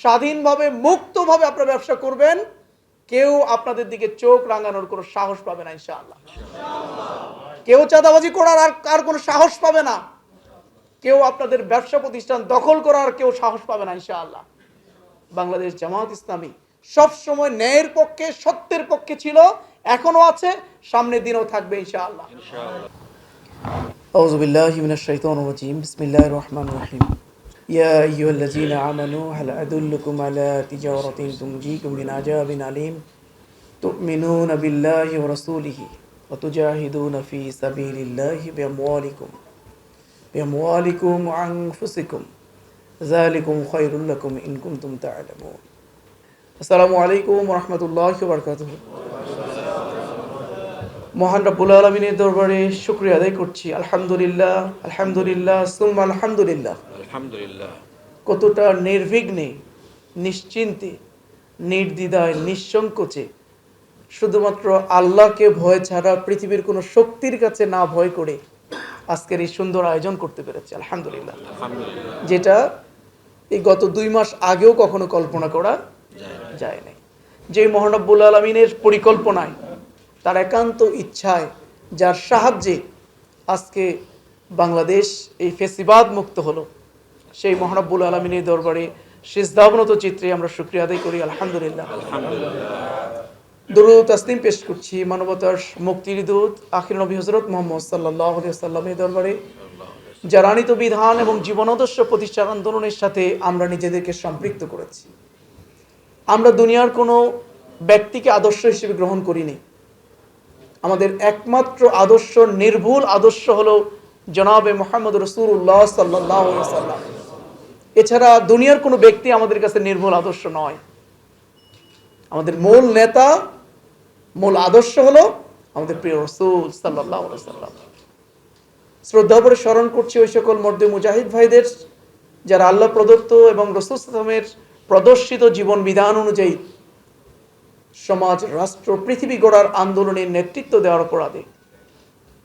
স্বাধীনভাবে মুক্তভাবে আপনারা ব্যবসা করবেন কেউ আপনাদের দিকে চোখ রাঙানোর কোনো সাহস পাবে না ইনশাআল্লাহ। কেউ চাঁদাবাজি করার আর কার কোনো সাহস পাবে না। কেউ আপনাদের ব্যবসা প্রতিষ্ঠান দখল করার কেউ সাহস পাবে না ইনশাআল্লাহ। বাংলাদেশ জামায়াত ইসলামী সবসময় ন্যায়ের পক্ষে সত্যের পক্ষে ছিল এখনও আছে সামনের দিনও থাকবে ইনশাআল্লাহ। আউযু বিল্লাহি মিনাশ শাইতানির রাজিম বিসমিল্লাহির রহিম। يا أيها الذين آمنوا هل أدلكم على تجارة تنجيكم من عذاب أليم تؤمنون بالله ورسوله وتجاهدون في سبيل الله بأموالكم بأموالكم وأنفسكم ذلكم خير لكم إن كنتم تعلمون السلام عليكم ورحمة الله وبركاته মহান রব্বুল আলমিনের দরবারে শুক্রিয়া আদায় করছি আলহামদুলিল্লাহ আলহামদুলিল্লাহ সুম্মা আলহামদুলিল্লাহ আলহামদুলিল্লাহ। কতটা নির্বিঘ্নে নিশ্চিন্তে নির্দ্বিধায় নিঃসংকোচে শুধুমাত্র আল্লাহকে ভয় ছাড়া পৃথিবীর কোনো শক্তির কাছে না ভয় করে আজকের এই সুন্দর আয়োজন করতে পেরেছে আলহামদুলিল্লাহ। আলহামদুলিল্লাহ। যেটা এই গত দুই মাস আগেও কখনো কল্পনা করা যায় নাই। যে মহানব্বুল আলমিনের পরিকল্পনায় তার একান্ত ইচ্ছায় যার সাহায্যে আজকে বাংলাদেশ এই ফেসিবাদ মুক্ত হলো সেই মহানব্বুল আলমিনের দরবারে শেষ শেষদাবনত চিত্রে আমরা শুক্রিয়া আদায় করি আলহামদুলিল্লাহ। দুরুদ তাসলিম পেশ করছি মানবতার মুক্তির দূত আখির নবী হজরত মোহাম্মদ সাল্লাহ সাল্লামের দরবারে। যার বিধান এবং জীবনাদর্শ প্রতিষ্ঠান আন্দোলনের সাথে আমরা নিজেদেরকে সম্পৃক্ত করেছি। আমরা দুনিয়ার কোনো ব্যক্তিকে আদর্শ হিসেবে গ্রহণ করিনি। আমাদের একমাত্র আদর্শ নির্ভুল আদর্শ হলো জনাবে মোহাম্মদ রসুল্লাহ সাল্লাহ সাল্লাম এছাড়া দুনিয়ার কোনো ব্যক্তি আমাদের কাছে নির্ভুল আদর্শ নয়। আমাদের মূল নেতা, মূল আদর্শ হলো আমাদের প্রিয় রসুল সাল্লাহ শ্রদ্ধা করে স্মরণ করছি ওই সকল মর্দে মুজাহিদ ভাইদের, যারা আল্লাহ প্রদত্ত এবং রসুল সালামের প্রদর্শিত জীবন বিধান অনুযায়ী সমাজ, রাষ্ট্র, পৃথিবী গড়ার আন্দোলনের নেতৃত্ব দেওয়ার অপরাধে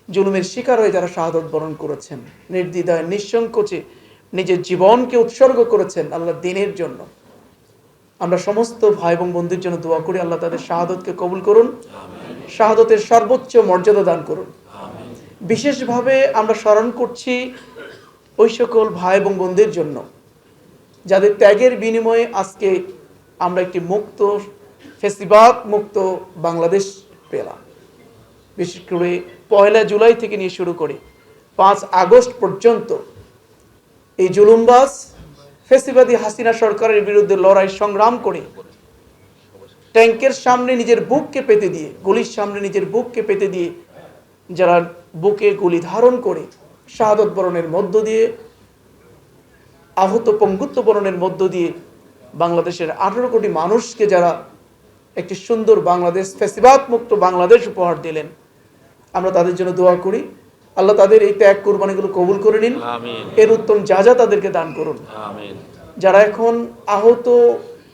জুলুমের শিকার হয়ে যারা শাহাদত বরণ করেছেন, নির্দ্বিধায়, নিঃসংকোচে নিজের জীবনকে উৎসর্গ করেছেন আল্লাহ দিনের জন্য। আমরা সমস্ত ভাই এবং বন্ধুর জন্য দোয়া করি আল্লাহ তাদের শাহাদতকে কবুল করুন শাহাদতের সর্বোচ্চ মর্যাদা দান করুন। বিশেষভাবে আমরা স্মরণ করছি ওই সকল ভাই এবং বোনদের জন্য যাদের ত্যাগের বিনিময়ে আজকে আমরা একটি মুক্ত ফেসিবাদ মুক্ত বাংলাদেশ পেলাম। বিশেষ করে পয়লা জুলাই থেকে নিয়ে শুরু করে পাঁচ আগস্ট পর্যন্ত এই জুলুমবাজ ফেসিবাদী হাসিনা সরকারের বিরুদ্ধে লড়াই সংগ্রাম করে ট্যাঙ্কের সামনে নিজের বুককে পেতে দিয়ে, গুলির সামনে নিজের বুককে পেতে দিয়ে যারা বুকে গুলি ধারণ করে, শাহাদত বরণের মধ্য দিয়ে, আহত পঙ্গুত্ব বরণের মধ্য দিয়ে বাংলাদেশের আঠারো কোটি মানুষকে যারা একটি সুন্দর বাংলাদেশ ফেসিবাদ মুক্ত বাংলাদেশ উপহার দিলেন, আমরা তাদের জন্য দোয়া করি। আল্লাহ তাদের এই ত্যাগ কোরবানিগুলো কবুল করে নিন। এর উত্তম যা যা তাদেরকে দান করুন। যারা এখন আহত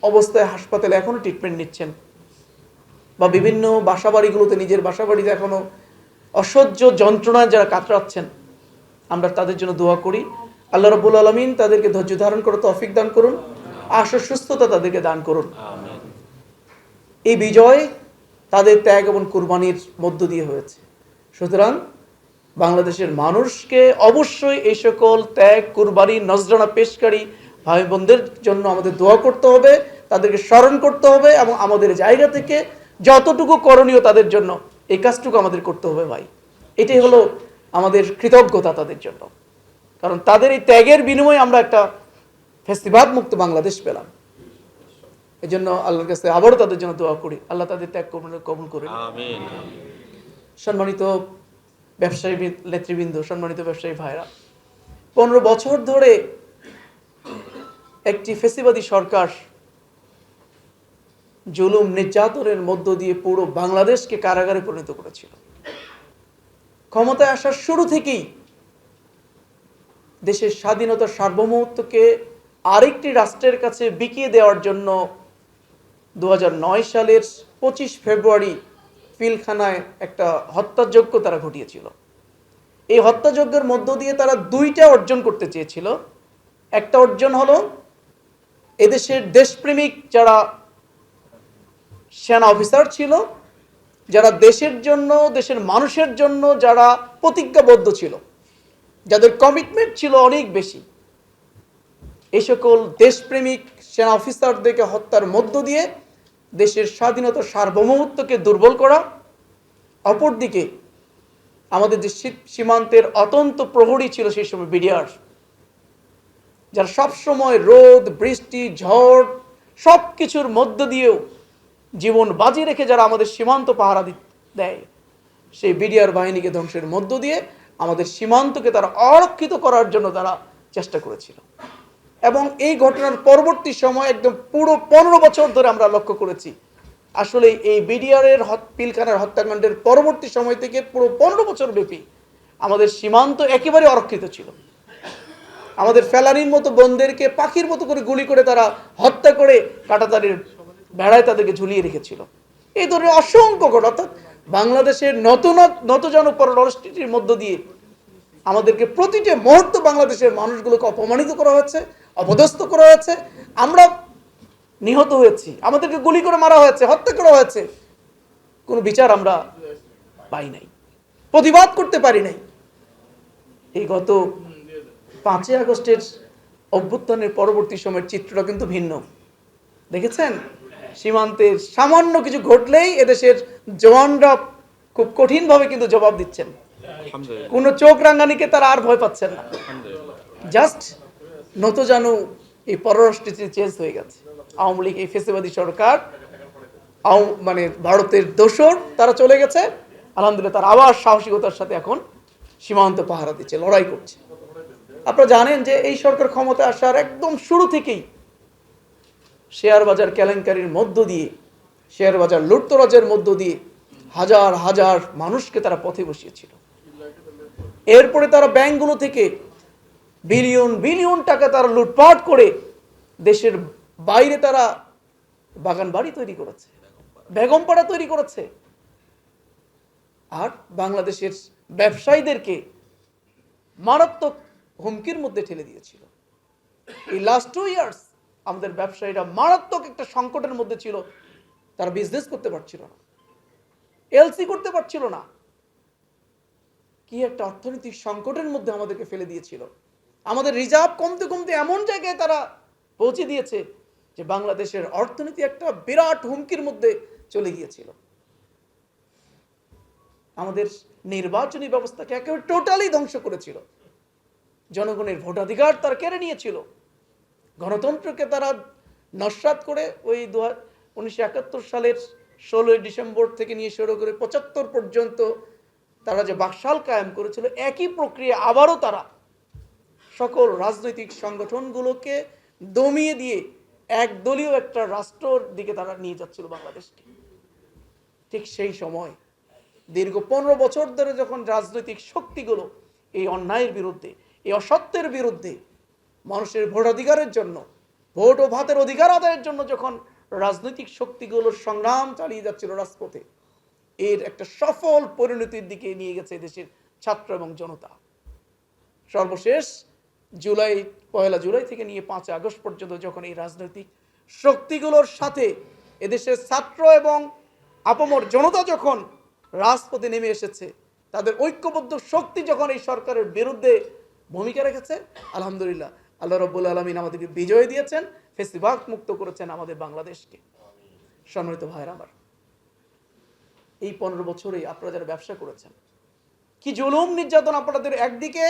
অবস্থায় হাসপাতালে এখনও ট্রিটমেন্ট নিচ্ছেন বা বিভিন্ন বাসাবাড়িগুলোতে নিজের বাসাবাড়িতে এখনও অসহ্য যন্ত্রণায় যারা কাতরাচ্ছেন আমরা তাদের জন্য দোয়া করি। আল্লাহ রবুল আলমিন তাদেরকে ধৈর্য ধারণ করে তৌফিক দান করুন আশা সুস্থতা তাদেরকে দান করুন। এই বিজয় তাদের ত্যাগ এবং কোরবানির মধ্য দিয়ে হয়েছে। সুতরাং বাংলাদেশের মানুষকে অবশ্যই এই সকল ত্যাগ কুরবানি নজরানা পেশকারী ভাই বোনদের জন্য আমাদের দোয়া করতে হবে তাদেরকে স্মরণ করতে হবে এবং আমাদের জায়গা থেকে যতটুকু করণীয় তাদের জন্য এই কাজটুকু আমাদের করতে হবে ভাই। এটাই হলো আমাদের কৃতজ্ঞতা তাদের জন্য। কারণ তাদের এই ত্যাগের বিনিময়ে আমরা একটা ফেস্টিভাল মুক্ত বাংলাদেশ পেলাম। এই জন্য আল্লাহর কাছে আবারও তাদের জন্য দোয়া করি। আল্লাহ তাদের ত্যাগ কবুল কবুল করে সম্মানিত ব্যবসায়ী নেতৃবৃন্দ, সম্মানিত ব্যবসায়ী ভাইরা। পনেরো বছর ধরে একটি ফেসিবাদী সরকার জুলুম নির্যাতনের মধ্য দিয়ে পুরো বাংলাদেশকে কারাগারে পরিণত করেছিল। ক্ষমতায় আসার শুরু থেকেই দেশের স্বাধীনতা সার্বভৌমত্বকে আরেকটি রাষ্ট্রের কাছে বিকিয়ে দেওয়ার জন্য দু হাজার নয় সালের পঁচিশ ফেব্রুয়ারি পিলখানায় একটা হত্যাযজ্ঞ তারা ঘটিয়েছিল। এই হত্যাযজ্ঞের মধ্য দিয়ে তারা দুইটা অর্জন করতে চেয়েছিল। একটা অর্জন হলো, এদেশের দেশপ্রেমিক যারা সেনা অফিসার ছিল, যারা দেশের জন্য, দেশের মানুষের জন্য যারা প্রতিজ্ঞাবদ্ধ ছিল, যাদের কমিটমেন্ট ছিল অনেক বেশি। এই সকল দেশপ্রেমিক সেনা অফিসারদেরকে হত্যার মধ্য দিয়ে দেশের স্বাধীনতা সার্বভৌমত্বকে দুর্বল করা, অপরদিকে আমাদের যে সীমান্তের অতন্ত প্রহরী ছিল সেই সময় বিডিআর যারা সবসময় রোদ, বৃষ্টি, ঝড় সব কিছুর মধ্য দিয়েও জীবন বাজি রেখে যারা আমাদের সীমান্ত পাহারা দেয়, সেই বিডিআর বাহিনীকে ধ্বংসের মধ্য দিয়ে আমাদের সীমান্তকে তারা অরক্ষিত করার জন্য তারা চেষ্টা করেছিল। এবং এই ঘটনার পরবর্তী সময় একদম পুরো পনেরো বছর ধরে আমরা লক্ষ্য করেছি। আসলে এই বিডিআরের পিলখানার হত্যাকাণ্ডের পরবর্তী সময় থেকে পুরো পনেরো বছর ব্যাপী আমাদের সীমান্ত একেবারে অরক্ষিত ছিল। আমাদের ফেলানির মতো বোনদেরকে পাখির মতো করে গুলি করে তারা হত্যা করে কাটাতারের বেড়ায় তাদেরকে ঝুলিয়ে রেখেছিল। এই ধরনের অসংখ্য ঘটনা, অর্থাৎ বাংলাদেশের নতুন নতজন পররাষ্ট্রটির মধ্য দিয়ে আমাদেরকে প্রতিটি মুহূর্ত বাংলাদেশের মানুষগুলোকে অপমানিত করা হয়েছে অপদস্থ করা হয়েছে। আমরা নিহত হয়েছি। আমাদেরকে গুলি করে মারা হয়েছে হত্যা করা হয়েছে। কোনো বিচার আমরা পাই নাই। প্রতিবাদ করতে পারি নাই। এই গত পাঁচই আগস্টের অভ্যুত্থানের পরবর্তী সময়ের চিত্রটা কিন্তু ভিন্ন। দেখেছেন? সীমান্তের সামান্য কিছু ঘটলেই এদেশের জওয়ানরা খুব কঠিনভাবে কিন্তু জবাব দিচ্ছেন। কোনো চোখ রাঙ্গানিকে তারা আর ভয় পাচ্ছেন না। আলহামদুলিল্লাহ। জাস্ট নতজানু এই পররাষ্ট্রনীতি চেঞ্জ হয়ে গেছে। আওয়ামী লীগ এই ফেসিবাদী সরকার মানে ভারতের দোসর তারা চলে গেছে। আলহামদুলিল্লাহ তারা আবার সাহসিকতার সাথে এখন সীমান্ত পাহারা দিচ্ছে, লড়াই করছে। আপনারা জানেন যে এই সরকার ক্ষমতা আসার একদম শুরু থেকেই শেয়ার বাজার কেলেঙ্কারির মধ্য দিয়ে, শেয়ার বাজার লুটতরাজের মধ্য দিয়ে হাজার হাজার মানুষকে তারা পথে বসিয়েছিল। এরপরে তারা ব্যাংকগুলো থেকে বিলিয়ন বিলিয়ন টাকা তারা লুটপাট করে দেশের বাইরে তারা বাগান বাড়ি তৈরি করেছে বেগমপাড়া তৈরি করেছে। আর বাংলাদেশের ব্যবসায়ীদেরকে মারাত্মক হুমকির মধ্যে ঠেলে দিয়েছিল। এই লাস্ট টু ইয়ার্স আমাদের ব্যবসায়ীরা মারাত্মক একটা সংকটের মধ্যে ছিল, তারা বিজনেস করতে পারছিল না এলসি করতে পারছিল না। কি একটা অর্থনৈতিক সংকটের মধ্যে আমাদেরকে ফেলে দিয়েছিল। আমাদের রিজার্ভ কমতে কমতে এমন জায়গায় তারা পৌঁছে দিয়েছে যে বাংলাদেশের অর্থনীতি একটা বিরাট হুমকির মধ্যে চলে গিয়েছিল। আমাদের নির্বাচনী ব্যবস্থাকে একেবারে টোটালি ধ্বংস করেছিল। জনগণের ভোটাধিকার তারা কেড়ে নিয়েছিল। গণতন্ত্রকে তারা নস্বাত করে ওই দু উনিশশো সালের ষোলোই ডিসেম্বর থেকে নিয়ে শুরু করে পঁচাত্তর পর্যন্ত তারা যে বাকশাল কায়েম করেছিল, একই প্রক্রিয়া আবারও তারা সকল রাজনৈতিক সংগঠনগুলোকে দমিয়ে দিয়ে একদলীয় একটা রাষ্ট্রর দিকে তারা নিয়ে যাচ্ছিল বাংলাদেশকে। ঠিক সেই সময় দীর্ঘ পনেরো বছর ধরে যখন রাজনৈতিক শক্তিগুলো এই অন্যায়ের বিরুদ্ধে, এই অসত্যের বিরুদ্ধে মানুষের ভোটাধিকারের জন্য, ভোট ও ভাতের অধিকার আদায়ের জন্য যখন রাজনৈতিক শক্তিগুলোর সংগ্রাম চালিয়ে যাচ্ছিল রাজপথে, এর একটা সফল পরিণতির দিকে নিয়ে গেছে দেশের ছাত্র এবং জনতা। সর্বশেষ জুলাই পয়লা জুলাই থেকে নিয়ে পাঁচ আগস্ট পর্যন্ত যখন এই রাজনৈতিক শক্তিগুলোর সাথে এদেশের ছাত্র এবং আপমর জনতা যখন রাজপথে নেমে এসেছে, তাদের ঐক্যবদ্ধ শক্তি যখন এই সরকারের বিরুদ্ধে ভূমিকা রেখেছে, আলহামদুলিল্লাহ, আল্লাহ রব্বুল আলমিন আমাদেরকে বিজয় দিয়েছেন, ফেসিবাক মুক্ত করেছেন আমাদের বাংলাদেশকে। সম্মানিত ভাইয়ের আমার, এই পনেরো বছরেই আপনারা যারা ব্যবসা করেছেন, কি জুলুম নির্যাতন আপনাদের একদিকে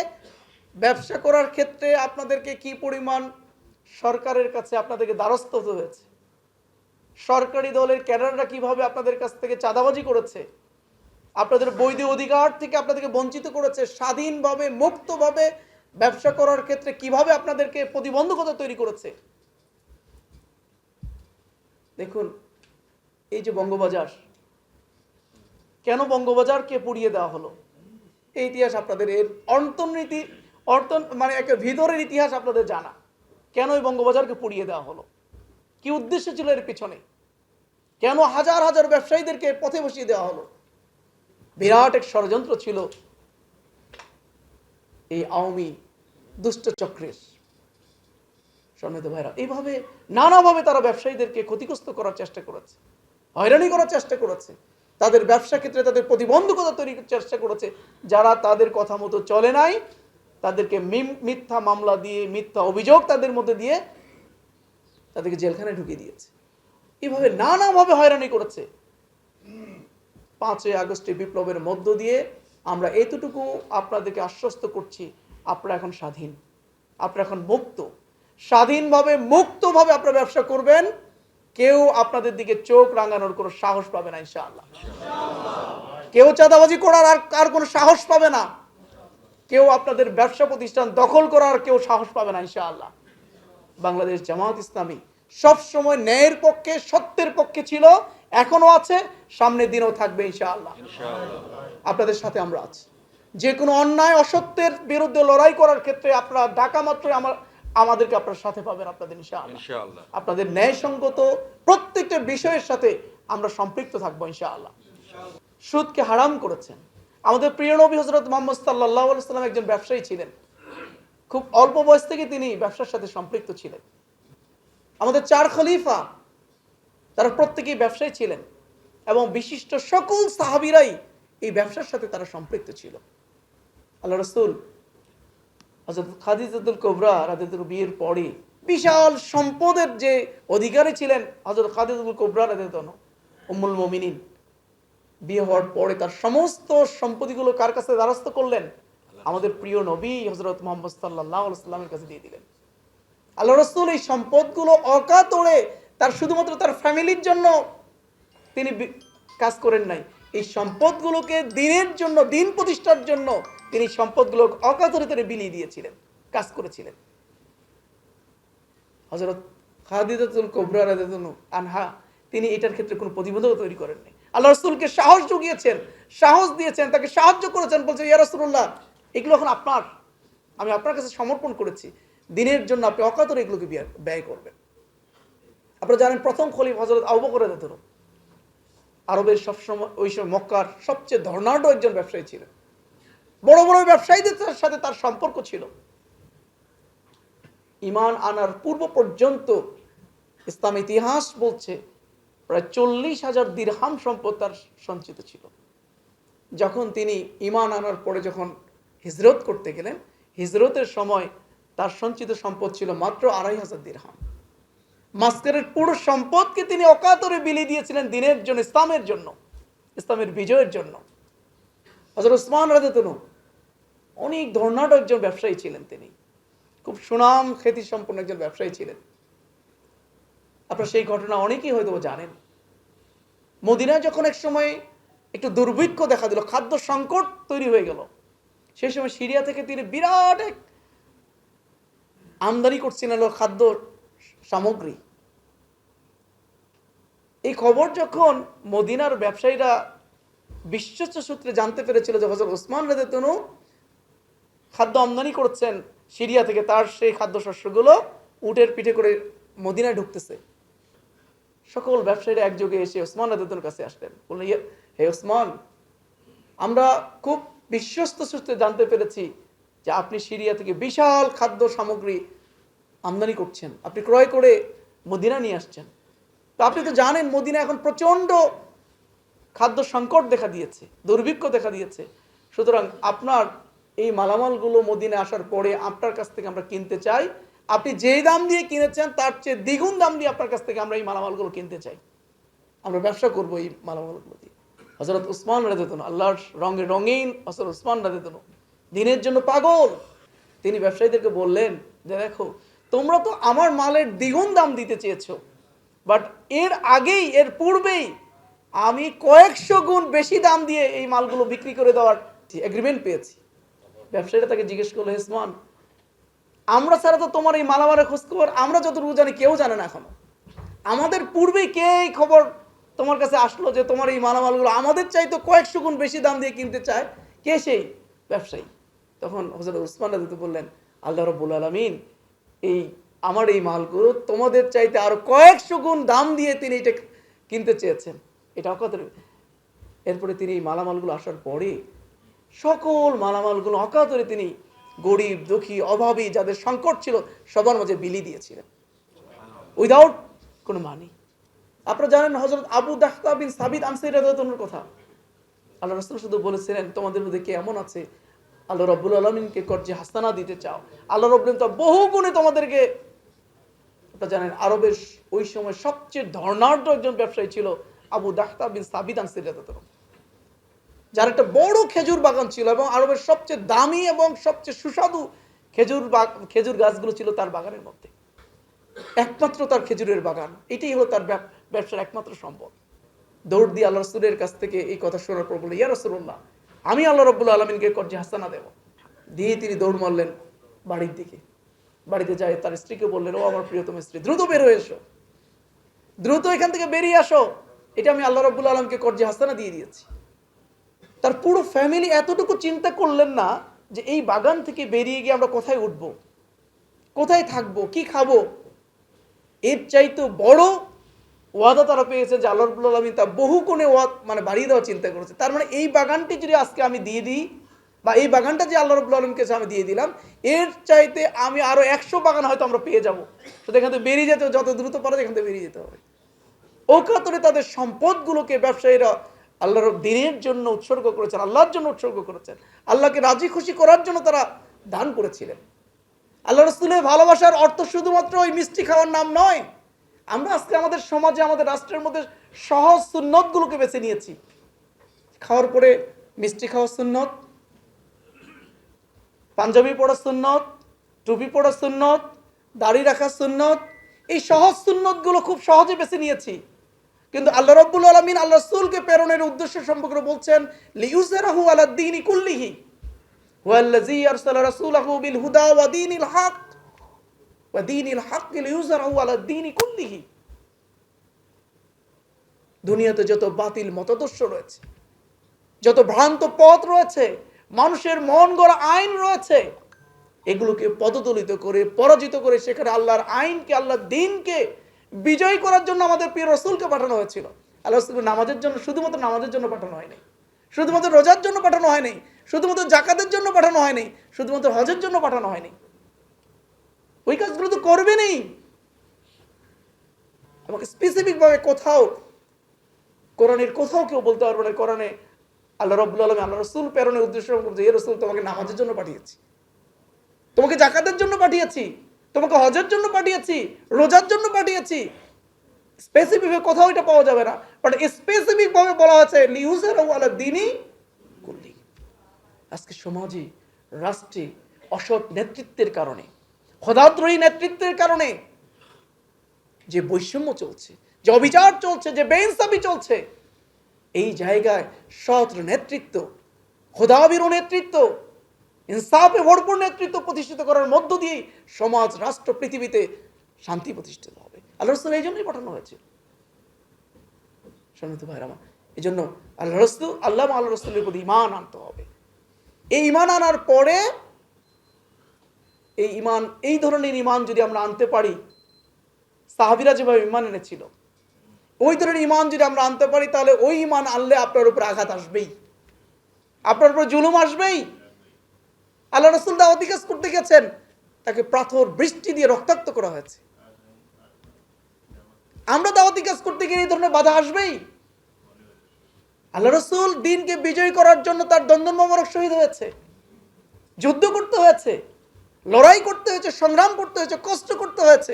ব্যবসা করার ক্ষেত্রে আপনাদেরকে কি পরিমাণ সরকারের কাছে আপনাদেরকে দ্বারস্থ হতে হয়েছে? সরকারি দলের ক্যাডাররা কীভাবে আপনাদের কাছ থেকে চাঁদাবাজি করেছে? আপনাদের বৈধ অধিকার থেকে আপনাদেরকে বঞ্চিত করেছে? স্বাধীনভাবে, মুক্তভাবে ব্যবসা করার ক্ষেত্রে কীভাবে আপনাদেরকে প্রতিবন্ধকতা তৈরি করেছে? দেখুন, এই যে বঙ্গবাজার, কেন বঙ্গবাজারকে পুড়িয়ে দেওয়া হলো? এই ইতিহাস আপনাদের এর অন্তর্নীতি অর্থ মানে একটা ভিতরের ইতিহাস আপনাদের জানা। কেন এই বঙ্গবাজারকে পুড়িয়ে দেওয়া হলো? কি উদ্দেশ্য ছিল এর পিছনে? কেন হাজার হাজার ব্যবসায়ীদেরকে পথে বসিয়ে দেওয়া হলো? বিরাট এক ষড়যন্ত্র ছিল এই আওয়ামী দুষ্ট চক্রের। সম্মিত ভাইরা, এইভাবে নানাভাবে তারা ব্যবসায়ীদেরকে ক্ষতিগ্রস্ত করার চেষ্টা করেছে, হয়রানি করার চেষ্টা করেছে, তাদের ব্যবসা ক্ষেত্রে তাদের প্রতিবন্ধকতা তৈরি চেষ্টা করেছে, যারা তাদের কথা মতো চলে নাই তাদেরকে মিথ্যা মামলা দিয়ে, মিথ্যা অভিযোগ তাদের মধ্যে দিয়ে তাদেরকে জেলখানায় ঢুকিয়ে দিয়েছে। এভাবে নানাভাবে হয়রানি করেছে। পাঁচই আগস্টে বিপ্লবের মধ্য দিয়ে আমরা এতটুকু আপনাদেরকে আশ্বস্ত করছি, আপনারা এখন স্বাধীন। আপনারা এখন মুক্ত। স্বাধীনভাবে, মুক্তভাবে আপনারা ব্যবসা করবেন। কেউ আপনাদের দিকে চোখ রাঙানোর কোনো সাহস পাবে না, ইনশাআল্লাহ। কেউ চাঁদাবাজি করার আর আর কোনো সাহস পাবে না। কেউ আপনাদের ব্যবসা প্রতিষ্ঠান দখল করার কেউ সাহস পাবে না ইনশাআল্লাহ। বাংলাদেশ জামাত ইসলামী সব সময় ন্যায়ের পক্ষে সত্যের পক্ষে ছিল এখনও আছে সামনের দিনও থাকবে ইনশাআল্লাহ। আপনাদের সাথে আমরা আছি। যে কোনো অন্যায় অসত্যের বিরুদ্ধে লড়াই করার ক্ষেত্রে আপনারা ডাকা মাত্রই আমার আমাদেরকে আপনার সাথে পাবেন আপনাদের ইনশাআল্লাহ। আপনাদের ন্যায়সঙ্গত প্রত্যেকটা বিষয়ের সাথে আমরা সম্পৃক্ত থাকব ইনশাআল্লাহ। সুদকে হারাম করেছেন। আমাদের প্রিয় নবী হজরত মোহাম্মদ সাল্লাহ সাল্লাম একজন ব্যবসায়ী ছিলেন। খুব অল্প বয়স থেকে তিনি ব্যবসার সাথে সম্পৃক্ত ছিলেন। আমাদের চার খলিফা, তারা প্রত্যেকেই ব্যবসায়ী ছিলেন এবং বিশিষ্ট সকল সাহাবিরাই এই ব্যবসার সাথে তারা সম্পৃক্ত ছিল। আল্লাহ রসুল হজরত খাদিজাতুল কোবরা রাদিয়াতুল বিয়ের পরে বিশাল সম্পদের যে অধিকারী ছিলেন হজরত খাদিজাতুল কোবরা রাদিয়াতুল উম্মুল মুমিনিন। বিয়ে হওয়ার পরে তার সমস্ত সম্পত্তিগুলো কার কাছে দ্বারস্থ করলেন? আমাদের প্রিয় নবী হজরত মোহাম্মদ সাল্লাহ কাছে দিয়ে দিলেন। আল্লাহ রসুল এই সম্পদগুলো অকাতরে তার শুধুমাত্র তার ফ্যামিলির জন্য তিনি কাজ করেন নাই। এই সম্পদগুলোকে দিনের জন্য, দিন প্রতিষ্ঠার জন্য তিনি সম্পদগুলো অকাতরে তিনি বিলিয়ে দিয়েছিলেন, কাজ করেছিলেন। হজরত খাদিদাতুল কোবরা আনহা, তিনি এটার ক্ষেত্রে কোনো প্রতিবন্ধকতা তৈরি করেননি। আল্লাহ রসুলকে সাহস জুগিয়েছেন, সাহস দিয়েছেন, তাকে সাহায্য করেছেন, বলছেন, ইয়া রাসূলুল্লাহ, এগুলো এখন আপনার। আমি আপনার কাছে সমর্পণ করেছি। দিনের জন্য আপনি অকাতরে এগুলোকে ব্যয়- করবেন। আপনারা জানেন, প্রথম খলিফ হজরত আবু করে রাদিয়াল্লাহু আরবের সবসময়, ওই সময় মক্কার সবচেয়ে ধর্নাঢ্য একজন ব্যবসায়ী ছিলেন। বড় বড় ব্যবসায়ীদের সাথে তার সম্পর্ক ছিল। ইমান আনার পূর্ব পর্যন্ত ইসলাম ইতিহাস বলছে প্রায় চল্লিশ হাজার দিরহাম সম্পদ তার সঞ্চিত ছিল। যখন তিনি ইমান আনার পরে যখন হিজরত করতে গেলেন, হিজরতের সময় তার সঞ্চিত সম্পদ ছিল মাত্র আড়াই হাজার দিরহাম। মাস্কারের পুরো সম্পদকে তিনি অকাতরে বিলিয়ে দিয়েছিলেন দিনের জন্য, ইসলামের জন্য, ইসলামের বিজয়ের জন্য। হজরত উসমান রাজেতনু অনেক ধর্নাঢ্য একজন ব্যবসায়ী ছিলেন তিনি। খুব সুনাম খ্যাতি সম্পন্ন একজন ব্যবসায়ী ছিলেন। আপনার সেই ঘটনা অনেকেই হয়তো জানেন। মদিনায় যখন এক সময় একটু দুর্ভিক্ষ দেখা দিল, খাদ্য সংকট তৈরি হয়ে গেল। সেই সময় সিরিয়া থেকে তিনি বিরাট এক আমদানি করছিলেন খাদ্য সামগ্রী। এই খবর যখন মদিনার ব্যবসায়ীরা বিশ্বস্ত সূত্রে জানতে পেরেছিল যে হজরত ওসমান রেদেতনু খাদ্য আমদানি করছেন সিরিয়া থেকে, তার সেই খাদ্যশস্যগুলো উটের পিঠে করে মদিনায় ঢুকতেছে। সকল ব্যবসায়ীরা একযোগে এসে ওসমান রেদেতনুর কাছে আসলেন। বললেন "ইয়ে, হে ওসমান আমরা খুব বিশ্বস্ত সূত্রে জানতে পেরেছি যে আপনি সিরিয়া থেকে বিশাল খাদ্য সামগ্রী আমদানি করছেন। আপনি ক্রয় করে মদিনা নিয়ে আসছেন। তো আপনি তো জানেন মদিনা এখন প্রচণ্ড খাদ্য সংকট দেখা দিয়েছে দুর্ভিক্ষ দেখা দিয়েছে। সুতরাং আপনার এই মালামালগুলো মদিনে আসার পরে আপনার কাছ থেকে আমরা কিনতে চাই। আপনি যেই দাম দিয়ে কিনেছেন, তার চেয়ে দ্বিগুণ দাম দিয়ে আপনার কাছ থেকে আমরা এই মালামালগুলো কিনতে চাই। আমরা ব্যবসা করব এই মালামালগুলো দিয়ে। হজরত উসমান রাজেতন আল্লাহর রঙে রঙিন হজরত উসমান রাজেতন দিনের জন্য পাগল। তিনি ব্যবসায়ীদেরকে বললেন, যে দেখো, তোমরা তো আমার মালের দ্বিগুণ দাম দিতে চেয়েছো বাট এর আগেই, এর পূর্বেই আমি কয়েকশো গুণ বেশি দাম দিয়ে এই মালগুলো বিক্রি করে দেওয়ার এগ্রিমেন্ট পেয়েছি। ব্যবসায়ীরা তাকে জিজ্ঞেস করল হেসমান আমরা ছাড়া তো তোমার এই মালামালের খোঁজখবর, আমরা যতটুকু জানি কেউ জানে না এখনও। আমাদের পূর্বেই কে এই খবর তোমার কাছে আসলো যে তোমার এই মালামালগুলো আমাদের চাইতো কয়েকশো গুণ বেশি দাম দিয়ে কিনতে চায়? কে সেই? ব্যবসায়ী। তখন হজরত উসমান রাদিতে বললেন, আল্লাহ রব্বুল আলমিন, এই আমার এই মালগুলো তোমাদের চাইতে আরও কয়েকশো গুণ দাম দিয়ে তিনি এটা কিনতে চেয়েছেন। এটা অকাতরে এরপরে তিনি এই মালামালগুলো আসার পরে সকল মালামালগুলো অকাতরে তিনি গরিব, দুঃখী, অভাবী যাদের সংকট ছিল, সবার মাঝে বিলি দিয়েছিলেন। উইদাউট কোনো মানি আপনারা জানেন হজরত আবু দাহতা বিন সাবিদ আনসারি কথা। আল্লাহ রসুল শুধু বলেছিলেন, তোমাদের মধ্যে কে এমন আছে? আল্লাহ রব্বুল আলমিনকে কর্জে হাস্তানা দিতে চাও। আল্লাহ রব্বুল তো বহু গুণে তোমাদেরকে আপনারা জানেন, আরবের ওই সময় সবচেয়ে ধর্নাঢ্য একজন ব্যবসায়ী ছিল আবু দাহতা বিন সাবিদ আনসারি রাদিয়াল্লাহু যার একটা বড় খেজুর বাগান ছিল এবং আরবের সবচেয়ে দামি এবং সবচেয়ে সুস্বাদু খেজুর খেজুর গাছগুলো ছিল তার বাগানের মধ্যে। একমাত্র তার খেজুরের বাগান। এটাই হলো তার ব্যবসার একমাত্র সম্পদ। দৌড় দিয়ে আল্লাহ রসুলের কাছ থেকে এই কথা শোনার পর বলে ইয়া রসুল্লাহ আমি আল্লাহ রব্বুল আলমিনকে কর্জে হাসানা দেব। দিয়ে তিনি দৌড় মারলেন বাড়ির দিকে। বাড়িতে যায় তার স্ত্রীকে বললেন, ও আমার প্রিয়তম স্ত্রী, দ্রুত বের হয়ে এসো। দ্রুত এখান থেকে বেরিয়ে আসো। এটা আমি আল্লাহ রব্বুল আলমকে কর্জে হাসানা দিয়ে দিয়েছি। তার পুরো ফ্যামিলি এতটুকু চিন্তা করলেন না যে এই বাগান থেকে বেরিয়ে গিয়ে আমরা কোথায় উঠব? কোথায় থাকব? কি খাব? এর চাইতে বড় ওয়াদা তারা পেয়েছে যে আল্লাহ রব্বুল আলমী তা বহু কোণে ওয়াদ মানে বাড়িয়ে দেওয়ার চিন্তা করেছে। তার মানে এই বাগানটি যদি আজকে আমি দিয়ে দিই, বা এই বাগানটা যে আল্লাহ রব্বুল আলমকে আমি দিয়ে দিলাম, এর চাইতে আমি আরও একশো বাগান হয়তো আমরা পেয়ে যাব। তো এখান থেকে বেরিয়ে যেতে যত দ্রুত পারে এখান থেকে বেরিয়ে যেতে হবে। ও কাতরে তাদের সম্পদগুলোকে ব্যবসায়ীরা আল্লাহর দিনের জন্য উৎসর্গ করেছেন, আল্লাহর জন্য উৎসর্গ করেছেন। আল্লাহকে রাজি খুশি করার জন্য তারা দান করেছিলেন। আল্লাহ রসুলের ভালোবাসার অর্থ শুধুমাত্র ওই মিষ্টি খাওয়ার নাম নয়, আমরা আজকে আমাদের সমাজে, আমাদের রাষ্ট্রের মধ্যে সহজ সুন্নতগুলোকে বেছে নিয়েছি। খাওয়ার পরে মিষ্টি খাওয়ার সুন্নত, পাঞ্জাবি পড়া সুন্নত, টুপি পড়া সুন্নত, দাড়ি রাখার সুন্নত, এই সহজ সুন্নতগুলো খুব সহজে বেছে নিয়েছি। কিন্তু আল্লাহ রব্বুল আলমিন আল্লাহ রসুলকে প্রেরণের উদ্দেশ্য সম্পর্কে বলছেন কুল্লিহি রাসূলাহু বিল হুদা ওয়া হক ওয়া হক কুল্লিহি। দুনিয়াতে যত বাতিল মতদর্শ রয়েছে, যত ভ্রান্ত পথ রয়েছে, মানুষের মন গড়া আইন রয়েছে, এগুলোকে পদদলিত করে, পরাজিত করে সেখানে আল্লাহর আইনকে, আল্লাহর দিনকে বিজয় করার জন্য আমাদের প্রিয় রসুলকে পাঠানো হয়েছিল। আল্লাহ রসুলকে নামাজের জন্য, শুধুমাত্র নামাজের জন্য পাঠানো হয়নি। শুধুমাত্র রোজার জন্য পাঠানো হয়নি। শুধুমাত্র জাকাতের জন্য পাঠানো হয়নি। শুধুমাত্র হজের জন্য পাঠানো হয়নি। ওই কাজগুলো তো করবেনই আমাকে স্পেসিফিকভাবে কোথাও, কোরআনের কোথাও কেউ বলতে পারবে না। কোরআনে আল্লাহ রব্বুল আলম আল্লাহ রসুল প্রেরণের উদ্দেশ্য এ রসুল, তোমাকে নামাজের জন্য পাঠিয়েছি। তোমাকে জাকাতের জন্য পাঠিয়েছি। তোমাকে হজের জন্য পাঠিয়েছি, রোজার জন্য পাঠিয়েছি। স্পেসিফিক কোথাও এটা পাওয়া যাবে না। বাট স্পেসিফিক ভাবে বলা হয়েছে লিউজের আলা দিনই কুল্লি। আজকে সমাজে, রাষ্ট্রে অসৎ নেতৃত্বের কারণে, খদাদ্রোহী নেতৃত্বের কারণে যে বৈষম্য চলছে, যে অবিচার চলছে, যে বেইনসাফি চলছে, এই জায়গায় সৎ নেতৃত্ব খোদাবির নেতৃত্ব ইনসাফে ভরপুর নেতৃত্ব প্রতিষ্ঠিত করার মধ্য দিয়েই সমাজ, রাষ্ট্র, পৃথিবীতে শান্তি প্রতিষ্ঠিত হবে। আল্লাহ রসুল এই জন্যই পাঠানো হয়েছিল সম্মিত ভাইরা আমার, এই জন্য আল্লাহ রসুল, আল্লাহ আল্লাহ রসুলের প্রতি ইমান আনতে হবে। এই ইমান আনার পরে এই ইমান এই ধরনের ইমান যদি আমরা আনতে পারি, সাহাবিরা যেভাবে ইমান এনেছিল, ওই ধরনের ইমান যদি আমরা আনতে পারি, তাহলে ওই ইমান আনলে আপনার উপর আঘাত আসবেই। আপনার উপর জুলুম আসবেই। আল্লাহ রসুল দাওয়াতি কাজ করতে গেছেন, তাকে পাথর, বৃষ্টি দিয়ে রক্তাক্ত করা হয়েছে। আমরা দাওয়াতি কাজ করতে গিয়ে এই ধরনের বাধা আসবেই। আল্লাহ রসুল দিনকে বিজয়ী করার জন্য তার দন্দন মোবারক শহীদ হয়েছে, যুদ্ধ করতে হয়েছে, লড়াই করতে হয়েছে, সংগ্রাম করতে হয়েছে, কষ্ট করতে হয়েছে।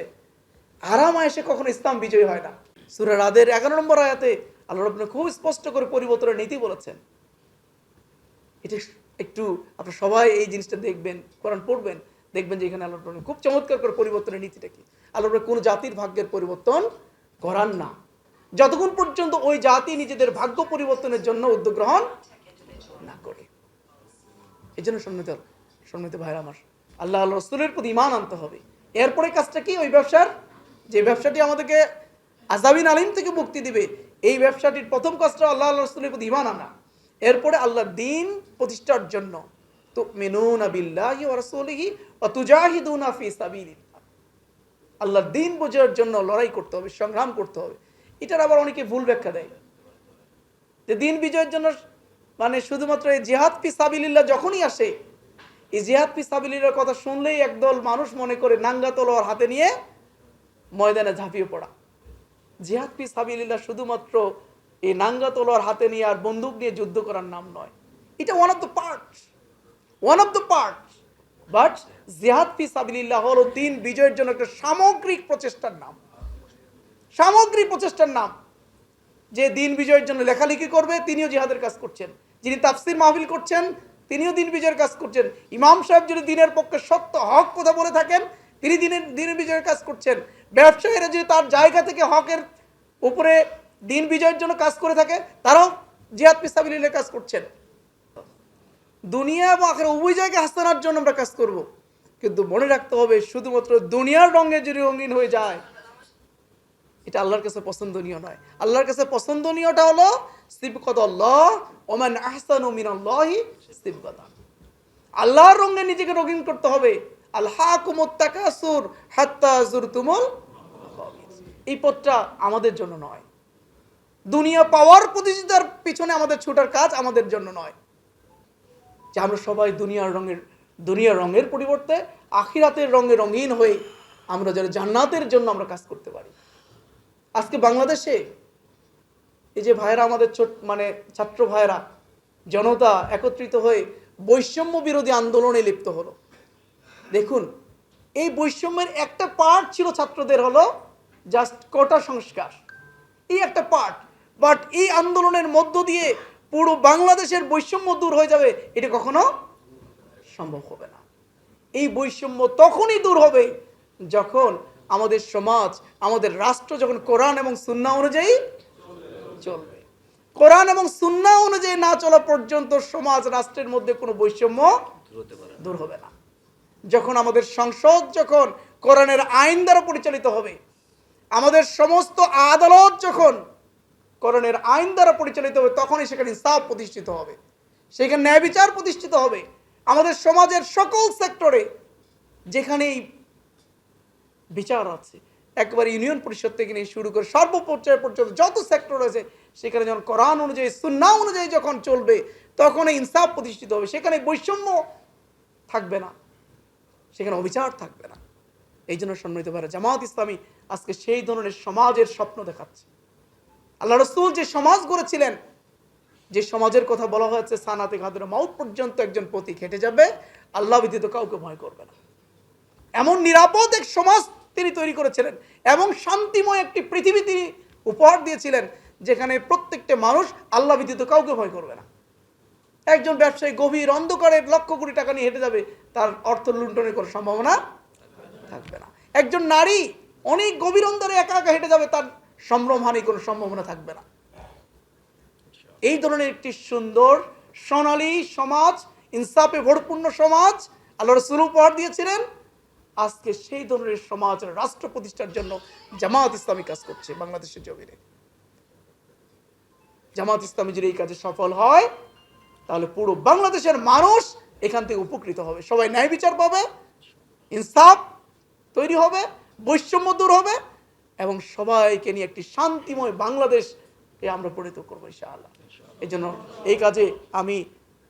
আরাম এসে কখনো ইসলাম বিজয়ী হয় না। সুরা রাদের এগারো নম্বর আয়াতে আল্লাহ রব্বুল খুব স্পষ্ট করে পরিবর্তনের নীতি বলেছেন। এটা একটু আপনারা সবাই এই জিনিসটা দেখবেন, কোরআন পড়বেন, দেখবেন যে এখানে আল্লাহ খুব চমৎকার করে পরিবর্তনের নীতিটা কি? আল্লাহ কোনো জাতির ভাগ্যের পরিবর্তন করান না। যতক্ষণ পর্যন্ত ওই জাতি নিজেদের ভাগ্য পরিবর্তনের জন্য উদ্যোগ গ্রহণ না করে। এই জন্য সম্মিত সম্মিত ভাইরা আমার, আল্লাহ আল্লাহ রসুলের প্রতি ইমান আনতে হবে। এরপরে কাজটা কি? ওই ব্যবসার, যে ব্যবসাটি আমাদেরকে আজাবিন আলিম থেকে মুক্তি দিবে, এই ব্যবসাটির প্রথম কাজটা আল্লাহ আল্লাহ রসুলের প্রতি ইমান আনা। এরপরে আল্লাহর দিন প্রতিষ্ঠার জন্য তো মেনুন আবিল্লাহি ওয়া রাসূলিহি ওয়া তুজাহিদুনা ফি সাবিলিল্লাহ। আল্লাহর দিন বোঝার জন্য লড়াই করতে হবে, সংগ্রাম করতে হবে। এটার আবার অনেকে ভুল ব্যাখ্যা দেয়। যে দিন বিজয়ের জন্য মানে শুধুমাত্র এই জিহাদ ফি সাবিলিল্লাহ যখনই আসে, এই জিহাদ পিসাবিলির কথা শুনলেই একদল মানুষ মনে করে নাঙ্গা তলোয়ার হাতে নিয়ে ময়দানে ঝাঁপিয়ে পড়া। জিহাদ পি সাবিল্লাহ শুধুমাত্র এই নাঙ্গা তলোয়ার হাতে নিয়ে আর বন্দুক নিয়ে যুদ্ধ করার নাম নয়। এটা one of the part one of the part but জিহাদ পি সাবিল্লাহ হলো দিন বিজয়ের জন্য একটা সামগ্রিক প্রচেষ্টার নাম। সামগ্রিক প্রচেষ্টার নাম। যে দিন বিজয়ের জন্য লেখালেখি করবে, তিনিও জিহাদের কাজ করছেন। যিনি তাফসির মাহফিল করছেন, তিনিও দিন বিজয়ের কাজ করছেন। ইমাম সাহেব যদি দিনের পক্ষে সত্য হক কথা বলে থাকেন, তিনি দিনের দিনের বিজয়ের কাজ করছেন। ব্যবসায়ীরা যদি তার জায়গা থেকে হকের উপরে দিন বিজয়ের জন্য কাজ করে থাকে, তারাও জিহাদ পিসাবিলের কাজ করছেন। দুনিয়া এবং আখের উভয় জায়গায় হাসানার জন্য আমরা কাজ করব। কিন্তু মনে রাখতে হবে, শুধুমাত্র দুনিয়ার রঙে যদি রঙিন হয়ে যায়, এটা আল্লাহর কাছে পছন্দনীয় নয়। আল্লাহর কাছে পছন্দনীয়টা হলো, সিবকত আল্লাহ, ওমান আহসানু মিনাল্লাহি সিবকাতা। আল্লাহর রঙে নিজেকে রঙিন করতে হবে। আল্লাহ কুমুত্তাকাসুর হাত্তা জুরতুমুল এই পথটা আমাদের জন্য নয়। দুনিয়া পাওয়ার প্রতিযোগিতার পিছনে আমাদের ছুটার কাজ আমাদের জন্য নয়। যে আমরা সবাই দুনিয়ার রঙের দুনিয়ার রঙের পরিবর্তে আখিরাতের রঙে রঙিন হয়ে আমরা যেন জান্নাতের জন্য আমরা কাজ করতে পারি। আজকে বাংলাদেশে এই যে ভাইয়েরা আমাদের ছোট মানে ছাত্র ভাইয়েরা, জনতা একত্রিত হয়ে বৈষম্য বিরোধী আন্দোলনে লিপ্ত হলো। দেখুন, এই বৈষম্যের একটা পার্ট ছিল ছাত্রদের হলো জাস্ট কোটা সংস্কার। এই একটা পার্ট বাট এই আন্দোলনের মধ্য দিয়ে পুরো বাংলাদেশের বৈষম্য দূর হয়ে যাবে, এটা কখনো সম্ভব হবে না। এই বৈষম্য তখনই দূর হবে যখন আমাদের সমাজ, আমাদের রাষ্ট্র যখন কোরআন এবং সুন্না অনুযায়ী চলবে। কোরআন এবং সুন্না অনুযায়ী না চলা পর্যন্ত সমাজ, রাষ্ট্রের মধ্যে কোনো বৈষম্য দূর হবে না। যখন আমাদের সংসদ যখন কোরআনের আইন দ্বারা পরিচালিত হবে, আমাদের সমস্ত আদালত যখন কোরআনের আইন দ্বারা পরিচালিত হবে, তখনই সেখানে ইনসাফ প্রতিষ্ঠিত হবে। সেখানে ন্যায় বিচার প্রতিষ্ঠিত হবে। আমাদের সমাজের সকল সেক্টরে যেখানেই বিচার আছে, একবার ইউনিয়ন পরিষদ থেকে নিয়ে শুরু করে সর্বপর্যায় পর্যন্ত যত সেক্টর রয়েছে সেখানে যখন কোরআন অনুযায়ী সুন্না অনুযায়ী যখন চলবে তখন ইনসাফ প্রতিষ্ঠিত হবে। সেখানে বৈষম্য থাকবে না। সেখানে অবিচার থাকবে না। এই জন্য সম্মানিত ভাইরা, জামাত ইসলামী আজকে সেই ধরনের সমাজের স্বপ্ন দেখাচ্ছে। আল্লাহ রসুল যে সমাজ গড়েছিলেন, যে সমাজের কথা বলা হয়েছে, সানাতে খাদের মাউত পর্যন্ত একজন পথি খেটে যাবে, আল্লাহ ব্যতীত কাউকে ভয় করবে না। এমন নিরাপদ এক সমাজ তিনি তৈরি করেছিলেন এবং শান্তিময় একটি পৃথিবী তিনি উপহার দিয়েছিলেন, যেখানে প্রত্যেকটা মানুষ আল্লাহ ব্যতীত কাউকে ভয় করবে না। একজন ব্যবসায়ী গভীর অন্ধকারে লক্ষ কোটি টাকা নিয়ে হেঁটে যাবে, তার অর্থ লুণ্ঠনের কোনো সম্ভাবনা থাকবে না। একজন নারী অনেক গভীর অন্ধরে একা একা হেঁটে যাবে, তার সম্ভ্রমহানি, কোনো সম্ভাবনা থাকবে না। এই ধরনের একটি সুন্দর সোনালী সমাজ, ইনসাফে ভরপূর্ণ সমাজ আল্লাহ রসুল উপহার দিয়েছিলেন। আজকে সেই ধরনের সমাজ রাষ্ট্র প্রতিষ্ঠার জন্য জামাত ইসলামী কাজ করছে বাংলাদেশের জমিনে। জামাত ইসলামী যদি এই কাজে সফল হয়, তাহলে পুরো বাংলাদেশের মানুষ এখান থেকে উপকৃত হবে। সবাই ন্যায় বিচার পাবে, ইনসাফ তৈরি হবে, বৈষম্য দূর হবে এবং সবাইকে নিয়ে একটি শান্তিময় বাংলাদেশ আমরা পরিণত করব ইনশাআল্লাহ। এই জন্য এই কাজে আমি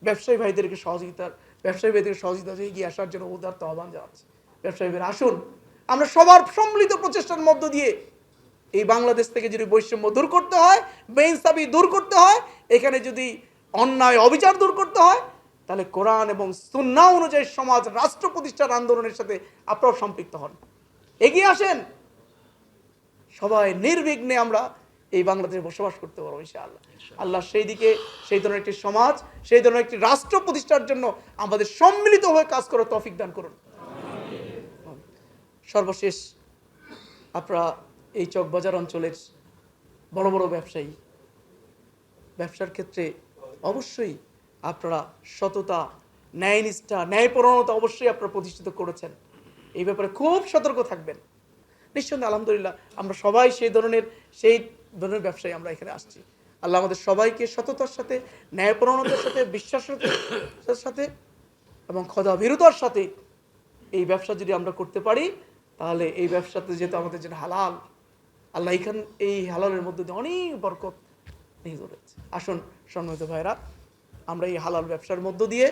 ব্যবসায়ী ভাইদেরকে সহযোগিতার ব্যবসায়ী ভাইদের সহযোগিতা এগিয়ে আসার জন্য উদার্ত আহ্বান জানাচ্ছি। ব্যবসায়ী আসুন। আমরা সবার সম্মিলিত প্রচেষ্টার মধ্য দিয়ে এই বাংলাদেশ থেকে যদি বৈষম্য দূর করতে হয় বেইনসাবি দূর করতে হয় এখানে যদি অন্যায় অবিচার দূর করতে হয় তাহলে কোরআন এবং সুন্না অনুযায়ী সমাজ রাষ্ট্র প্রতিষ্ঠার আন্দোলনের সাথে আপনারাও সম্পৃক্ত হন। এগিয়ে আসেন। সবাই নির্বিঘ্নে আমরা এই বাংলাদেশে বসবাস করতে পারব ইনশাআল্লাহ। আল্লাহ সেই দিকে সেই ধরনের একটি সমাজ সেই ধরনের একটি রাষ্ট্র প্রতিষ্ঠার জন্য আমাদের সম্মিলিত হয়ে কাজ করার তৌফিক দান করুন। সর্বশেষ আপনারা এই চকবাজার অঞ্চলের বড় বড় ব্যবসায়ী ব্যবসার ক্ষেত্রে অবশ্যই আপনারা সততা ন্যায়নিষ্ঠা ন্যায়পরণতা অবশ্যই আপনারা প্রতিষ্ঠিত করেছেন। এই ব্যাপারে খুব সতর্ক থাকবেন। নিঃসন্দেহে আলহামদুলিল্লাহ, আমরা সবাই সেই ধরনের সেই ধরনের ব্যবসায়ী আমরা এখানে আসছি। আল্লাহ আমাদের সবাইকে সততার সাথে ন্যায়পরণতার সাথে, বিশ্বাসের সাথে এবং খদাভীরতার সাথে এই ব্যবসা যদি আমরা করতে পারি, তাহলে এই ব্যবসাতে যেহেতু আমাদের যেটা হালাল, আল্লাহ এখান, এই হালালের মধ্যে দিয়ে অনেক বরকত নিহিত রয়েছে আসুন, সম্মানিত ভাইরা আমরা এই হালাল ব্যবসার মধ্য দিয়ে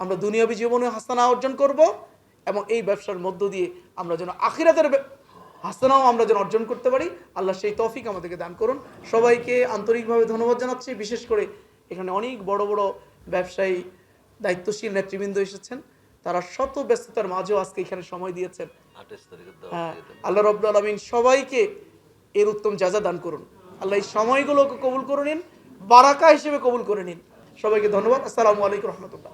আমরা দুনিয়াবী জীবনে হাসানা অর্জন করব এবং এই ব্যবসার মধ্য দিয়ে আমরা যেন আখিরাতের হাসানাও আমরা যেন অর্জন করতে পারি আল্লাহ সেই তৌফিক আমাদেরকে দান করুন। সবাইকে আন্তরিকভাবে ধন্যবাদ জানাচ্ছি বিশেষ করে এখানে অনেক বড় বড় ব্যবসায়ী দায়িত্বশীল নেতৃবৃন্দ এসেছেন। তারা শত ব্যস্ততার মাঝেও আজকে এখানে সময় দিয়েছেন। হ্যাঁ আল্লাহ রব্দুল আলমিন সবাইকে এর উত্তম যাজা দান করুন। আল্লাহ এই সময়গুলোকে কবুল করে নিন বারাকা হিসেবে কবুল করে নিন। সবাইকে ধন্যবাদ। আসসালামু আলাইকুম রহমতুল্লাহ।